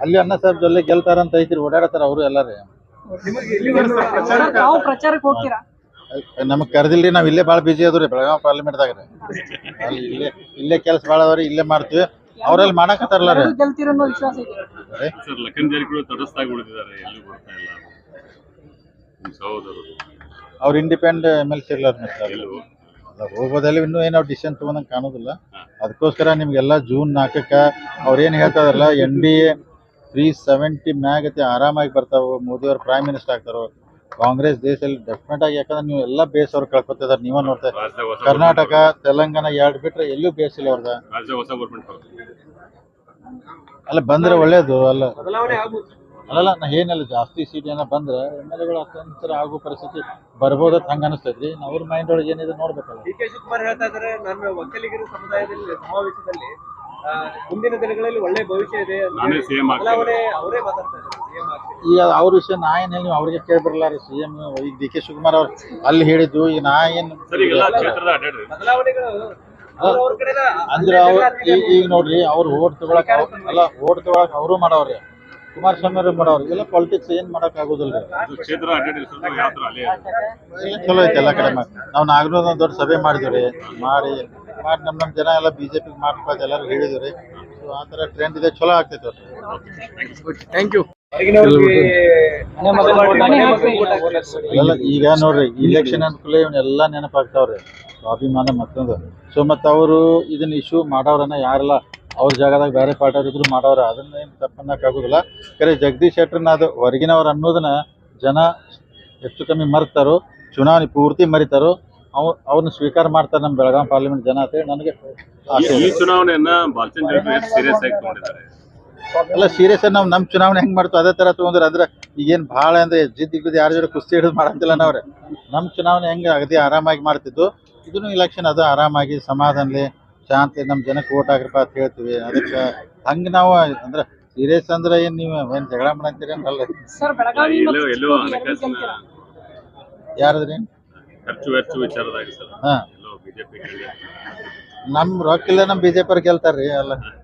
ಅಲ್ಲಿ ಅನ್ನ ಸಾಹೇಬ್ ಗೆಲ್ತಾರ ಅಂತ ಐತಿ ಓಡಾಡತಾರ ಅವರು ಎಲ್ಲಾರು. ಪ್ರಚಾರಕ್ಕೆ? ಹೋಗ್ತೀರಾ? ನಮಗ್ ಕರೆದಿಲ್ರಿ ನಾವ್ ಇಲ್ಲೇ ಬಾಳ ಬಿಜಿ ಅದ್ರಿ ಬೆಳಗಾವಿ ಪಾರ್ಲಿಮೆಂಟ್ ದಾಗ ಅಲ್ಲಿ ಇಲ್ಲೇ ಇಲ್ಲೇ ಕೆಲಸ ಬಾಳ ಅದಾವ್ರಿ ಇಲ್ಲೇ ಮಾಡ್ತೀವಿ. ಅವ್ರಲ್ಲಿ ಮಾಡಕತ್ತಾರಲ್ಲ ರೀ. ಗೆಲ್ತೀರ ಅನ್ನೋ ವಿಶ್ವಾಸ ಇದೆ. ಸರ್ ಲಖನ್ ಜಾರಕಿಹೊಳಿ ತಟಸ್ಥಾಗಿ ಉಳಿದಿದ್ದಾರೆ ಎಲ್ಲೂ ಬರ್ತಾ ಇಲ್ಲ? ನಿಮ್ಮ ಸಹೋದರರು ಅವ್ರ ಇಂಡಿಪೆಂಡ್ ಎಂ ಎಲ್ ಸಿ ಇರ್ಲಾರ ಎಲ್ಲೂ ಹೋಗೋದಲ್ಲಿ ಇನ್ನೂ ಏನೋ ಡಿಸಿಷನ್ ತಗೊಂಡಂಗೆ ಕಾಣೋದಿಲ್ಲ. ಅದಕ್ಕೋಸ್ಕರ ನಿಮಗೆಲ್ಲ ಜೂನ್ ನಾಲ್ಕಕ್ಕೆ ಅವ್ರು ಏನು ಹೇಳ್ತಾರಲ್ಲ N D A three seventy ಮ್ಯಾಗತಿ ಆರಾಮಾಗಿ ಬರ್ತಾವೆ ಮೋದಿಯವ್ರು ಪ್ರೈಮ್ ಮಿನಿಸ್ಟರ್ ಆಗ್ತಾರೋ ಕಾಂಗ್ರೆಸ್ ದೇಶದಲ್ಲಿ ಡೆಫಿನೆಟ್ ಆಗಿ ಯಾಕಂದ್ರೆ ನೀವು ಎಲ್ಲ ಬೇಸ್ ಅವ್ರು ಕಳ್ಕೊತಿದಾರೆ ನೀವ ನೋಡ್ತಾ ಕರ್ನಾಟಕ ತೆಲಂಗಾಣ ಎರಡು ಬಿಟ್ರೆ ಎಲ್ಲೂ ಬೇಸ್ ಇಲ್ಲ ಅವ್ರದ ಅಲ್ಲ ಬಂದ್ರೆ ಒಳ್ಳೇದು ಅಲ್ಲ. ಅಲ್ಲಲ್ಲ ನಾ ಏನಿಲ್ಲ ಜಾಸ್ತಿ ಸೀಟ್ ಏನೋ ಬಂದ್ರೆ ಎಂ ಎಲ್ ಎಗಳು ಅತ್ಯಂತರ ಆಗೋ ಪರಿಸ್ಥಿತಿ ಬರ್ಬೋದತ್ ಹಂಗ ಅನಿಸ್ತೈತ್ರಿ ಅವ್ರ ಮೈಂಡ್ ಒಳಗೆ ಏನಿದೆ ನೋಡ್ಬೇಕಲ್ಲ. ಡಿ ಕೆ ಶಿವಕುಮಾರ್ ಹೇಳ್ತಾ ಇದ್ದಾರೆ ನನ್ನ ಒಕ್ಕಲಿಗರ ಸಮುದಾಯದಲ್ಲಿ ಸಮಾವೇಶದಲ್ಲಿ ಮುಂದಿನ ದಿನಗಳಲ್ಲಿ ಒಳ್ಳೆ ಭವಿಷ್ಯ ಇದೆ ಅವರೇ ಮಾತಾಡ್ತಾರೆ ಇದ್ದಾರೆ ಸಿಎಂ ಆಗ್ತೀನಿ. ಈಗ ಅವ್ರ ವಿಷಯ ನಾ ಏನ್ ಹೇಳಿ ಅವ್ರಿಗೆ ಕೇಳ್ಬರಲ್ಲ ರೀ ಸಿ ಎಂ ಈಗ ಡಿ ಕೆ ಶಿವಕುಮಾರ್ ಅವ್ರು ಅಲ್ಲಿ ಹೇಳಿದ್ದು ಈಗ ನಾ ಏನ್ ಅಂದ್ರೆ ಅವ್ರು ಈಗ ಈಗ ನೋಡ್ರಿ ಅವ್ರು ಓಟ್ ತಗೊಳಕ್ ಅಲ್ಲ ಓಟ್ ತಗೊಳಕ್ ಅವರು ಮಾಡವ್ರಿ. ಕುಮಾರಸ್ವಾಮಿ ಅವರು ಮಾಡೋರು. ಇದೆಲ್ಲ ಪಾಲಿಟಿಕ್ಸ್ ಏನ್ ಮಾಡಕ್ ಆಗುದಿಲ್ಲ ಕ್ಷೇತ್ರ. ಚಲೋ ಐತೆ ಎಲ್ಲ ಕಡೆ ನಾವು ನಾಗನೂರ ದೊಡ್ಡ ಸಭೆ ಮಾಡಿದ್ರಿ ಮಾಡಿ ಮಾಡಿ ನಮ್ ನಮ್ ಜನ ಎಲ್ಲ ಬಿಜೆಪಿ ಮಾಡ್ಕೊಳ್ತಾ ಎಲ್ಲರೂ ಹೇಳಿದ್ರಿ ಸೊ ಆ ತರ ಟ್ರೆಂಡ್ ಇದೆ ಚಲೋ ಆಗ್ತೈತೆ ಥ್ಯಾಂಕ್ ಯು ಈಗ ನೋಡ್ರಿ ಇಲೆಕ್ಷನ್ ಅನ್ಕೂಲ ಇವನ್ನೆಲ್ಲ ನೆನಪಾಗ್ತಾವ್ರಿ. ಸ್ವಾಭಿಮಾನ ಮತ್ತೊಂದು. ಸೊ ಮತ್ತ ಅವರು ಇದನ್ನ ಇಶ್ಯೂ ಮಾಡೋರನ್ನ ಯಾರೆಲ್ಲ ಅವ್ರ ಜಾಗದಾಗ ಬೇರೆ ಪಾರ್ಟಿಯವ್ರು ಇದ್ರು ಮಾಡವ್ರ ಅದನ್ನ ಏನು ತಪ್ಪನ್ನಕ್ ಖರೆ ಕರೆ ಜಗದೀಶ್ ಶೆಟ್ಟರ್ನ ಅದು ಹೊರಗಿನವ್ರು ಅನ್ನೋದನ್ನ ಜನ ಹೆಚ್ಚು ಕಮ್ಮಿ ಮರ್ತಾರೋ ಚುನಾವಣೆ ಪೂರ್ತಿ ಮರಿತಾರೋ ಅವ್ ಅವ್ರನ್ನ ಸ್ವೀಕಾರ ಮಾಡ್ತಾರೆ ನಮ್ಮ ಬೆಳಗಾವಿ ಪಾರ್ಲಿಮೆಂಟ್ ಜನ ಅಂತೇಳಿ ನನಗೆ ಅಲ್ಲ ಈ ಚುನಾವಣೆಯನ್ನ ಸೀರಿಯಸ್ ಆಗಿ ತಗೊಂಡಿದ್ದಾರೆ? ಅಲ್ಲ ಸೀರಿಯಸ್ ನಾವು ನಮ್ಮ ಚುನಾವಣೆ ಹೆಂಗ್ ಮಾಡ್ತೀವಿ ಅದೇ ತರ ತಗೊಂಡ್ರೆ ಅಂದ್ರೆ ಈಗೇನ್ ಭಾಳ ಅಂದ್ರೆ ಜಿದ್ ಇದ್ದು ಯಾರ ಜೊತೆ ಕುಸ್ತಿ ಹಿಡಿದು ಮಾಡಂತಿಲ್ಲ ನಾವ್ರೆ. ನಮ್ಮ ಚುನಾವಣೆ ಹೆಂಗ್ ಅಗದಿ ಆರಾಮಾಗಿ ಮಾಡ್ತಿದ್ದು ಇದನ್ನು ಇಲೆಕ್ಷನ್ ಅದು ಆರಾಮಾಗಿ ಸಮಾಧಾನಲಿ ಶಾಂತಿ ನಮ್ಮ ಜನಕ್ಕೆ ಓಟ್ ಹಾಕ್ರಪ್ಪ ಅಂತ ಹೇಳ್ತೀವಿ. ಅದಕ್ಕೆ ಹಂಗೆ ನಾವು ಅಂದ್ರೆ ಸೀರಿಯಸ್ ಅಂದ್ರೆ ಏನ್ ನೀವು ಏನ್ ಜಗಳ ಮಾಡಂತೀರಿ ಅಲ್ಲ. ಸರ್ ಬೆಳಗಾವಿ ಎಲ್ಲೋ ಎಲ್ಲೋ ಹಣಕಾಸಿನ ಯಾರದ್ರಿ? ಖರ್ಚು ವೆಚ್ಚ ವಿಚಾರದಾಗ ಸರ್. ಹಾ. ಎಲ್ಲೋ ಬಿಜೆಪಿ ನಮ್ ರೊಕ್ಕ ಇಲ್ಲ ನಮ್ಮ ಬಿಜೆಪಿ ಅವ್ರು ಗೆಲ್ತಾರ್ರಿ ಅಲ್ಲ.